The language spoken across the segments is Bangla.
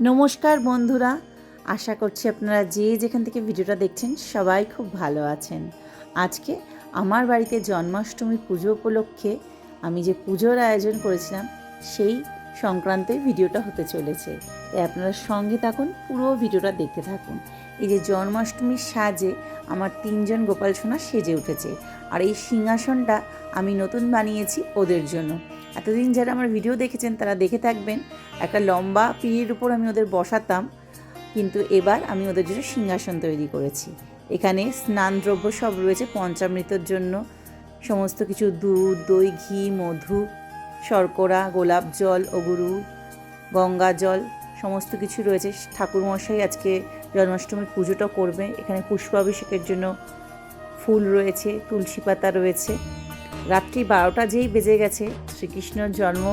নমস্কার বন্ধুরা, আশা করছি আপনারা যে যেখান থেকে ভিডিওটা দেখছেন সবাই খুব ভালো আছেন। আজকে আমার বাড়িতে জন্মাষ্টমী পুজো উপলক্ষে আমি যে পুজোর আয়োজন করেছিলাম, সেই সংক্রান্তে ভিডিওটা হতে চলেছে। তাই আপনারা সঙ্গে থাকুন, পুরো ভিডিওটা দেখতে থাকুন। এই যে জন্মাষ্টমীর সাজে আমার তিনজন গোপাল সোনা সেজে উঠেছে। আর এই সিংহাসনটা আমি নতুন বানিয়েছি ওদের জন্য। এতদিন যারা আমার ভিডিও দেখেছেন, তারা দেখে থাকবেন, একটা লম্বা পিঁড়ির উপর আমি ওদের বসাতাম, কিন্তু এবার আমি ওদের জন্য সিংহাসন তৈরি করেছি। এখানে স্নানদ্রব্য সব রয়েছে পঞ্চামৃতর জন্য। সমস্ত কিছু দুধ, দই, ঘি, মধু, শর্করা, গোলাপ জল, অগুরু, গঙ্গা জল, সমস্ত কিছু রয়েছে। ঠাকুরমশাই আজকে জন্মাষ্টমীর পুজোটা করবে। এখানে পুষ্পাভিষেকের জন্য ফুল রয়েছে, তুলসী পাতা রয়েছে। রাত্রি বারোটা যেই বেজে গেছে, শ্রীকৃষ্ণর জন্ম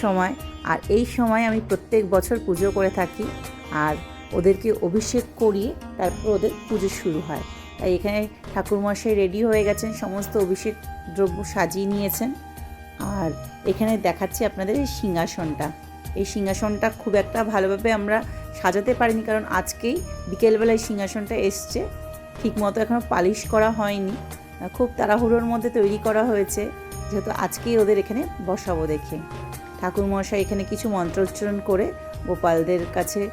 সময়। আর এই সময় আমি প্রত্যেক বছর পুজো করে থাকি আর ওদেরকে অভিষেক করিয়ে তারপর ওদের পুজো শুরু হয়। তাই এখানে ঠাকুরমশাই রেডি হয়ে গেছেন, সমস্ত অভিষেক দ্রব্য সাজিয়ে নিয়েছেন। আর এখানে দেখাচ্ছি আপনাদের এই সিংহাসনটা। এই সিংহাসনটা খুব একটা ভালোভাবে আমরা সাজাতে পারিনি, কারণ আজকেই বিকেলবেলায় সিংহাসনটা এসছে। ঠিকমতো এখনও পালিশ করা হয়নি। খুব তাড়াহুড়োর মধ্যে তৈরি করা হয়েছে। যেহেতু আজকেই ওদের এখানে বসাবো দেখে। ঠাকুরমশাই এখানে কিছু মন্ত্রোচ্চারণ করে গোপালদের কাছে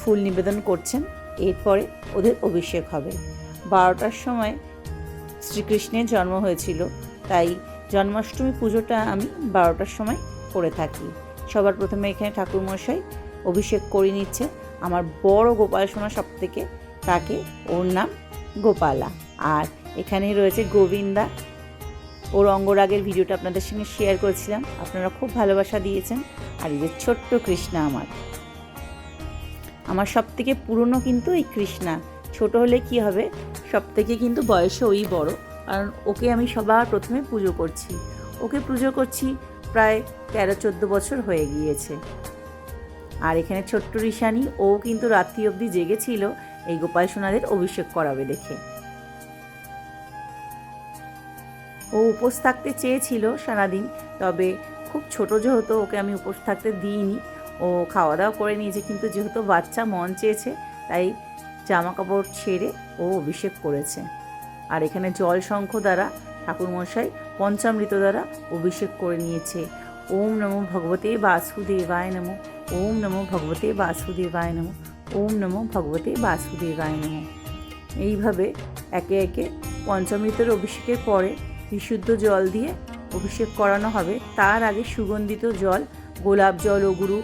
ফুল নিবেদন করছেন। এরপরে ওদের অভিষেক হবে। বারোটার সময় শ্রীকৃষ্ণের জন্ম হয়েছিল। তাই জন্মাষ্টমী পুজোটা আমি বারোটার সময় করে থাকি। সবার প্রথমে এখানে ঠাকুরমশাই অভিষেক করে নিচ্ছে। আমার বড় গোপাল সোনা সব থেকে তাকে ওর নাম গোপালা। আর এখানেই রয়েছে গোবিন্দা। ওর অঙ্গরাগের ভিডিওটা আপনাদের সঙ্গে শেয়ার করেছিলাম। আপনারা খুব ভালোবাসা দিয়েছেন। আর এই যে ছোট্ট কৃষ্ণা আমার। আমার সব থেকে পুরনো কিন্তু এই কৃষ্ণা। ছোট হলে কি হবে? সব থেকে কিন্তু বয়সে ওই বড়। কারণ ওকে আমি সবার প্রথমে পুজো করছি। ওকে পুজো করছি প্রায় তেরো, চোদ্দ বছর হয়ে গিয়েছে। আর এখানে ছোট্ট ঋষানি ও কিন্তু রাত্রি অবধি জেগেছিল এই গোপাল সোনাদের অভিষেক করাবে দেখে। ও উপোস থাকতে চেয়েছিল সারাদিন, তবে খুব ছোট যেহেতু ওকে আমি উপোস থাকতে দিইনি। ও খাওয়া দাওয়া করে নিয়েছে, কিন্তু যেহেতু বাচ্চা মন চেয়েছে, তাই জামা কাপড় ছেড়ে ও অভিষেক করেছে। আর এখানে জল শঙ্খ দ্বারা ঠাকুরমশাই পঞ্চামৃত দ্বারা অভিষেক করে নিয়েছে। ওম নমো ভগবতে বাসুদেবায় নমো, ওম নমো ভগবতে বাসুদেবায় নমো, ওম নমো ভগবতে বাসুদেবায় নমো। এইভাবে একে একে পঞ্চামৃতের অভিষেকের পরে বিশুদ্ধ জল দিয়ে অভিষেক করানো হবে। তার আগে সুগন্ধিত জল, গোলাপ জল ওগুরু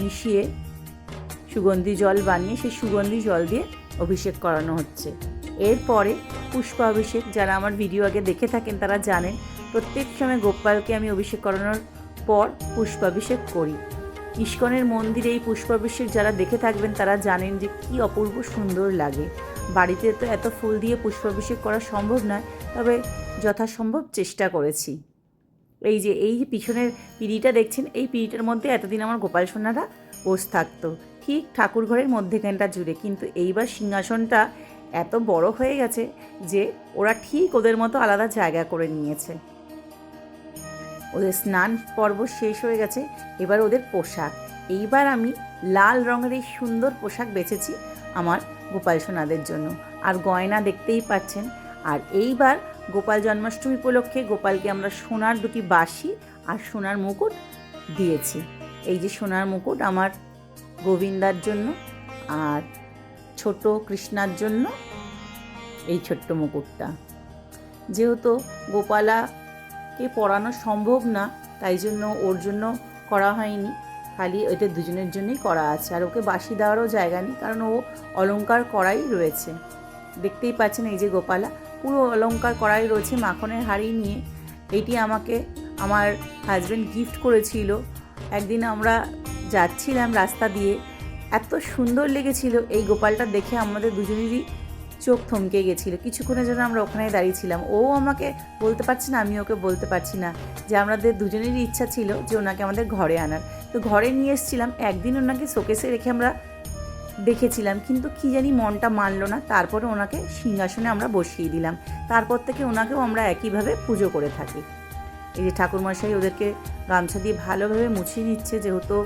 মিশিয়ে সুগন্ধি জল বানিয়ে সেই সুগন্ধি জল দিয়ে অভিষেক করানো হচ্ছে। এরপরে পুষ্পাভিষেক, যারা আমার ভিডিও আগে দেখে থাকেন তারা জানেন, প্রত্যেক সময় গোপালকে আমি অভিষেক করানোর পর পুষ্পাভিষেক করি। ইস্কনের মন্দিরে এই পুষ্পাভিষেক যারা দেখে থাকবেন তারা জানেন যে কি অপূর্ব সুন্দর লাগে। বাড়িতে তো এত ফুল দিয়ে পুষ্পাভিষেক করা সম্ভব নয়, তবে যথাসম্ভব চেষ্টা করেছি। এই যে, এই পিছনের পিঁড়িটা দেখছেন, এই পিঁড়িটার মধ্যে এতদিন আমার গোপাল সোনারা বস থাকতো। ঠিক ঠাকুর ঘরের মধ্যেখানটা জুড়ে। কিন্তু এইবার সিংহাসনটা এত বড় হয়ে গেছে যে, ওরা ঠিক ওদের মতো আলাদা জায়গা করে নিয়েছে। ওদের স্নান পর্ব শেষ হয়ে গেছে, এবার ওদের পোশাক। এইবার আমি লাল রঙের এই সুন্দর পোশাক বেছেছি আমার গোপাল সোনাদের জন্য। আর গয়না দেখতেই পাচ্ছেন। আর এইবার গোপাল জন্মাষ্টমী উপলক্ষে গোপালকে আমরা সোনার দুটি বাঁশি আর সোনার মুকুট দিয়েছি। এই যে সোনার মুকুট আমার গোবিন্দার জন্য আর ছোট কৃষ্ণার জন্য এই ছোট্ট মুকুটটা। যেহেতু গোপালাকে পড়ানো সম্ভব না, তাই জন্য ওর জন্য করা হয়নি। খালি ওইটা দুজনের জন্যই করা আছে। আর ওকে বাসি দেওয়ারও জায়গা নেই, কারণ ও অলংকার করাই রয়েছে। দেখতেই পাচ্ছেন এই যে গোপালা পুরো অলংকার করাই রয়েছে মাখনের হাড়ি নিয়ে। এটি আমাকে, আমার হাজব্যান্ড গিফট করেছিল। একদিন আমরা যাচ্ছিলাম রাস্তা দিয়ে। এত সুন্দর লেগেছিল এই গোপালটা দেখে আমাদের দুজনেরই চোখ থমকে গেছিল। কিছুক্ষণের জন্য আমরা ওখানে দাঁড়িয়েছিলাম ও আমাকে বলতে পারছে না, আমি ওকে বলতে পারছি না যে আমাদের দুজনেরই ইচ্ছা ছিল যে ওনাকে আমাদের ঘরে আনার। তো ঘরে নিয়ে এসেছিলাম। একদিন ওনাকে শোকেসে রেখে আমরা দেখেছিলাম, কিন্তু কি জানি মনটা মানলো না। তারপরে ওনাকে সিংহাসনে আমরা বসিয়ে দিলাম। তারপর থেকে ওনাকেও আমরা একইভাবে পুজো করে থাকি। এই যে ঠাকুরমশাই ওদেরকে গামছা দিয়ে ভালোভাবে মুছিয়ে নিচ্ছে, যেহেতু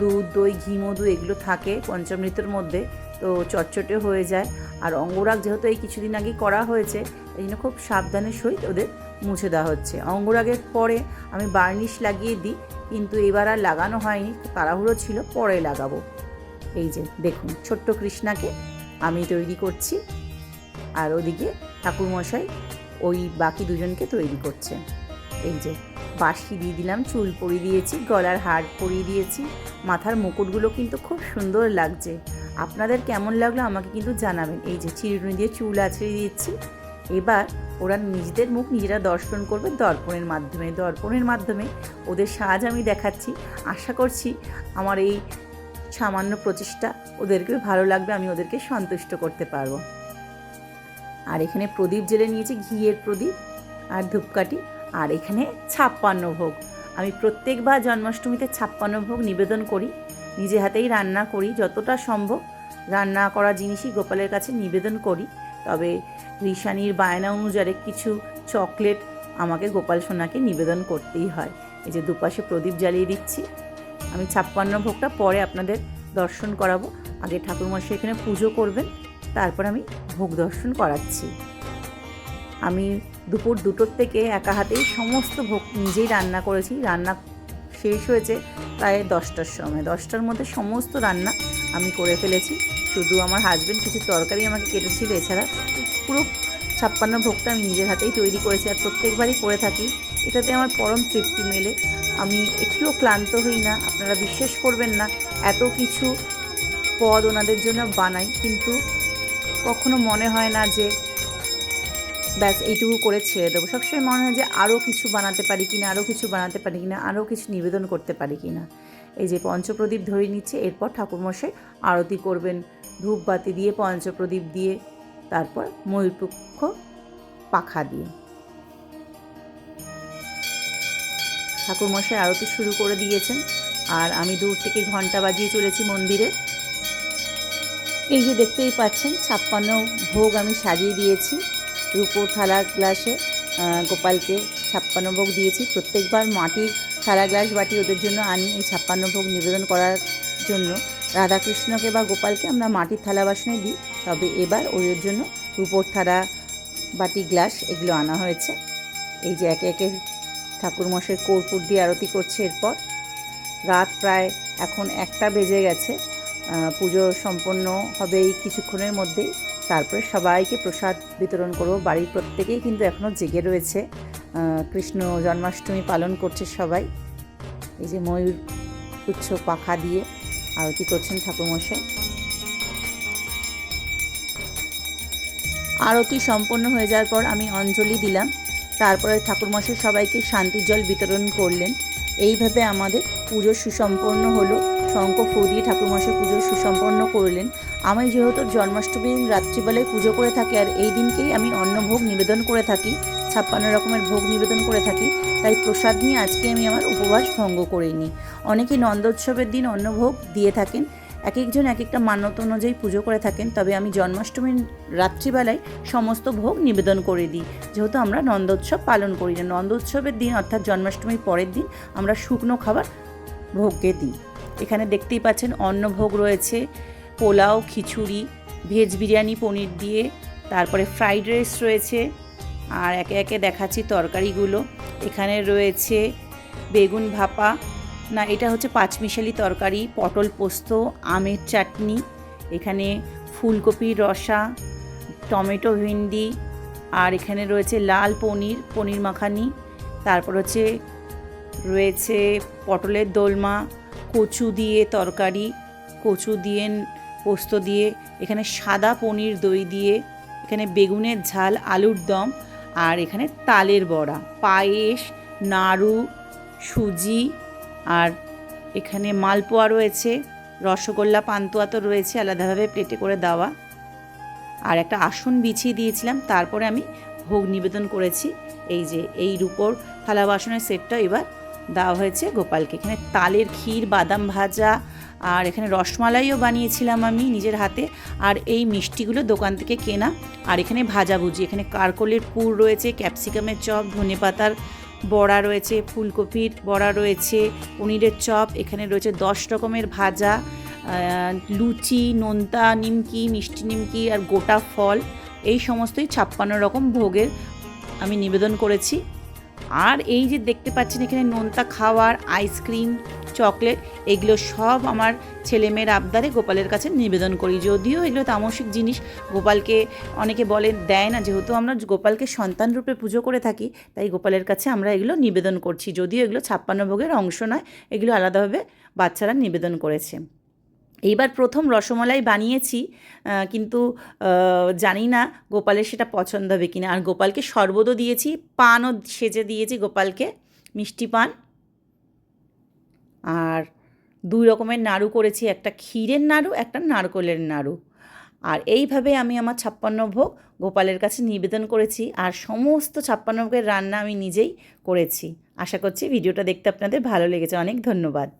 দুধ, দই, ঘি, মধু এগুলো থাকে পঞ্চামৃতের মধ্যে, তো চটচটে হয়ে যায়। আর অঙ্গরাগ যেহেতু এই কিছুদিন আগে করা হয়েছে, এই জন্য খুব সাবধানের সহিত ওদের মুছে দেওয়া হচ্ছে। অঙ্গরাগের পরে আমি বার্নিশ লাগিয়ে দিই, কিন্তু এবার আর লাগানো হয়নি তাড়াহুড়ো ছিল, পরে লাগাবো। এই যে দেখুন, ছোট্ট কৃষ্ণাকে আমি তৈরি করছি আর ওদিকে ঠাকুরমশাই ওই বাকি দুজনকে তৈরি করছে। এই যে বাঁশি দিয়ে দিলাম, চুল পরিয়ে দিয়েছি, গলার হার পরিয়ে দিয়েছি, মাথার মুকুটগুলো কিন্তু খুব সুন্দর লাগছে। আপনাদের কেমন লাগল আমাকে কিন্তু জানাবেন। এই যে চিরুনি দিয়ে চুল আছড়িয়ে দিচ্ছি এবার ওরা নিজেদের মুখ নিজেরা দর্শন করবে দর্পণের মাধ্যমে। দর্পণের মাধ্যমে ওদের সাজ আমি দেখাচ্ছি। আশা করছি আমার এই সামান্য প্রচেষ্টা ওদেরকে ভালো লাগবে, আমি ওদেরকে সন্তুষ্ট করতে পারব। আর এখানে প্রদীপ জেলে নিয়েছি, ঘিয়ের প্রদীপ আর ধূপকাঠি আর এখানে ছাপ্পান্ন ভোগ। আমি প্রত্যেকবার জন্মাষ্টমীতে ছাপ্পান্ন ভোগ নিবেদন করি, নিজে হাতেই রান্না করি, যতটা সম্ভব রান্না করা জিনিসই গোপালের কাছে নিবেদন করি। তবে ঋষানির বায়না অনুযায়ী কিছু চকলেট আমাকে গোপাল সোনাকে নিবেদন করতেই হয়। এই যে দুপাশে প্রদীপ জ্বালিয়ে দিচ্ছি। আমি ছাপ্পান্ন ভোগটা পরে আপনাদের দর্শন করাবো। আগে ঠাকুরমশাই এখানে পুজো করবেন, তারপর আমি ভোগ দর্শন করাচ্ছি। আমি দুপুর দুটোর থেকে একা হাতেই সমস্ত ভোগ নিজেই রান্না করেছি। রান্না শেষ হয়েছে প্রায় দশটার সময়। দশটার মধ্যে সমস্ত রান্না আমি করে ফেলেছি। শুধু আমার হাজব্যান্ড কিছু তরকারি আমাকে কেটেছিল, এছাড়া পুরো ছাপ্পান্ন ভোগটা আমি নিজের হাতেই তৈরি করেছি আর প্রত্যেকবারই করে থাকি। এটাতে আমার পরম তৃপ্তি মেলে। আমি একটুও ক্লান্ত হই না, আপনারা বিশ্বাস করবেন না, এত কিছু পদ ওনাদের জন্য বানাই, কিন্তু কখনো মনে হয় না যে ব্যাস এইটুকু করে ছেড়ে দেবো। সবসময় মনে হয় যে আরও কিছু বানাতে পারি কি না আরও কিছু বানাতে পারি কি না আরও কিছু নিবেদন করতে পারি কি না। এই যে পঞ্চপ্রদীপ ধরে নিচ্ছে, এরপর ঠাকুরমশাই আরতি করবেন ধূপ বাতি দিয়ে পঞ্চপ্রদীপ দিয়ে, তারপর ময়ূরপক্ষ পাখা দিয়ে। ঠাকুরমশাই আরতি শুরু করে দিয়েছেন। আর আমি দূর থেকে ঘণ্টা বাজিয়ে চলেছি মন্দিরে। এই যে দেখতেই পাচ্ছেন, ছাপ্পান্ন ভোগ আমি সাজিয়ে দিয়েছি। রূপোর থালা গ্লাসে গোপালকে ছাপ্পান্ন ভোগ দিয়েছি। প্রত্যেকবার মাটির থালা গ্লাস বাটি ওদের জন্য আনি এই ছাপ্পান্ন ভোগ নিবেদন করার জন্য। রাধাকৃষ্ণকে বা গোপালকে আমরা মাটির থালা বাসনে দিই, তবে এবার ওদের জন্য রূপোর থালা বাটি গ্লাস এগুলো আনা হয়েছে। এই যে একে একে ঠাকুরমশাই কর্পূর দিয়ে আরতি করছে এরপর। রাত প্রায় এখন একটা বেজে গেছে। পুজো সম্পন্ন হবে এই কিছুক্ষণের মধ্যেই। তারপরে সবাইকে প্রসাদ বিতরণ করব। বাড়ির প্রত্যেকেই কিন্তু এখনও জেগে রয়েছে। কৃষ্ণ জন্মাষ্টমী পালন করছে সবাই। এই যে ময়ূর উচ্চ পাখা দিয়ে আরতি করছেন ঠাকুরমশাই। আরতি সম্পন্ন হয়ে যাওয়ার পর আমি অঞ্জলি দিলাম। তারপরে ঠাকুরমশাই সবাইকে শান্তির জল বিতরণ করলেন। এইভাবে আমাদের পুজো সুসম্পন্ন হলো। শঙ্খ ফু দিয়ে ঠাকুরমশাই পুজো সুসম্পন্ন করলেন। আমি যেহেতু জন্মাষ্টমীর রাত্রিবেলায় পুজো করে থাকি আর এই দিনকেই আমি অন্নভোগ নিবেদন করে থাকি, ছাপ্পান্ন রকমের ভোগ নিবেদন করে থাকি, তাই প্রসাদ নিয়ে আজকে আমি আমার উপবাস ভঙ্গ করিনি। অনেকে নন্দোৎসবের দিন অন্নভোগ দিয়ে থাকেন। এক একজন এক একটা মান্যতা অনুযায়ী পুজো করে থাকেন, তবে আমি জন্মাষ্টমীর রাত্রিবেলায় সমস্ত ভোগ নিবেদন করে দিই। যেহেতু আমরা নন্দোৎসব পালন করি না নন্দোৎসবের দিন অর্থাৎ জন্মাষ্টমীর পরের দিন আমরা শুকনো খাবার ভোগকে দিই। এখানে দেখতেই পাচ্ছেন অন্নভোগ রয়েছে, পোলাও, খিচুড়ি, ভেজ বিরিয়ানি, পনির দিয়ে, তারপরে ফ্রাইড রাইস রয়েছে, আর একে একে দেখাচ্ছি তরকারিগুলো। এখানে রয়েছে বেগুন ভাপা না, এটা হচ্ছে পাঁচমিশালি তরকারি, পটল পোস্ত, আমের চাটনি, এখানে ফুলকপির রসা, টমেটো ভেন্ডি, আর এখানে রয়েছে লাল পনির পনির মাখানি, তারপর হচ্ছে রয়েছে পটলের দোলমা, কচু দিয়ে তরকারি, কচু দিয়ে, পোস্ত দিয়ে, এখানে সাদা পনির দই দিয়ে, এখানে বেগুনের ঝাল, আলুর দম, আর এখানে তালের বড়া, পায়েস, নাড়ু, সুজি আর এখানে মালপোয়া রয়েছে, রসগোল্লা, পান্তুয়া তো রয়েছে, আলাদাভাবে প্লেটে করে দেওয়া। আর একটা আসন বিছিয়ে দিয়েছিলাম, তারপরে আমি ভোগ নিবেদন করেছি। এই যে, এই রূপোর থালা বাসনের সেটটা এবার দেওয়া হয়েছে গোপালকে। এখানে তালের ক্ষীর, বাদাম ভাজা, আর এখানে রসমালাইও বানিয়েছিলাম আমি নিজের হাতে। আর এই মিষ্টিগুলো দোকান থেকে কেনা। আর এখানে ভাজাভুজি, এখানে কারকলের পুর রয়েছে, ক্যাপসিকামের চপ ধনে পাতার বড়া রয়েছে, ফুলকপির বড়া রয়েছে, পনিরের চপ, এখানে রয়েছে দশ রকমের ভাজা লুচি, নোনতা, নিমকি, মিষ্টি নিমকি আর গোটা ফল। এই সমস্তই ছাপ্পান্ন রকম ভোগের আমি নিবেদন করেছি। আর এই যে দেখতে পাচ্ছেন এখানে নোনতা খাওয়ার আইসক্রিম চকলেট, এগুলো সব আমার ছেলেমেয়ের আবদারে গোপালের কাছে নিবেদন করি। যদিও এগুলো তামসিক জিনিস, গোপালকে অনেকে বলে দেয় না, যেহেতু আমরা গোপালকে সন্তান রূপে পুজো করে থাকি, তাই গোপালের কাছে আমরা এগুলো নিবেদন করছি। যদিও এগুলো ছাপ্পান্ন ভোগের অংশ নয়, এগুলো আলাদাভাবে বাচ্চারা নিবেদন করেছে। এইবার প্রথম রসমালাই বানিয়েছি কিন্তু জানি না গোপালের সেটা পছন্দ হবে কিনা। আর গোপালকে শরবতও দিয়েছি, পানও সেজে দিয়েছি গোপালকে, মিষ্টি পান। আর দুই রকমের নাড়ু করেছি, একটা ক্ষীরের নাড়ু, একটা নারকলের নাড়ু। আর এইভাবে আমি আমার ছাপ্পান্ন ভোগ গোপালের কাছে নিবেদন করেছি আর সমস্ত ছাপ্পান্ন ভোগের রান্না আমি নিজেই করেছি। আশা করছি ভিডিওটা দেখতে আপনাদের ভালো লেগেছে। অনেক ধন্যবাদ।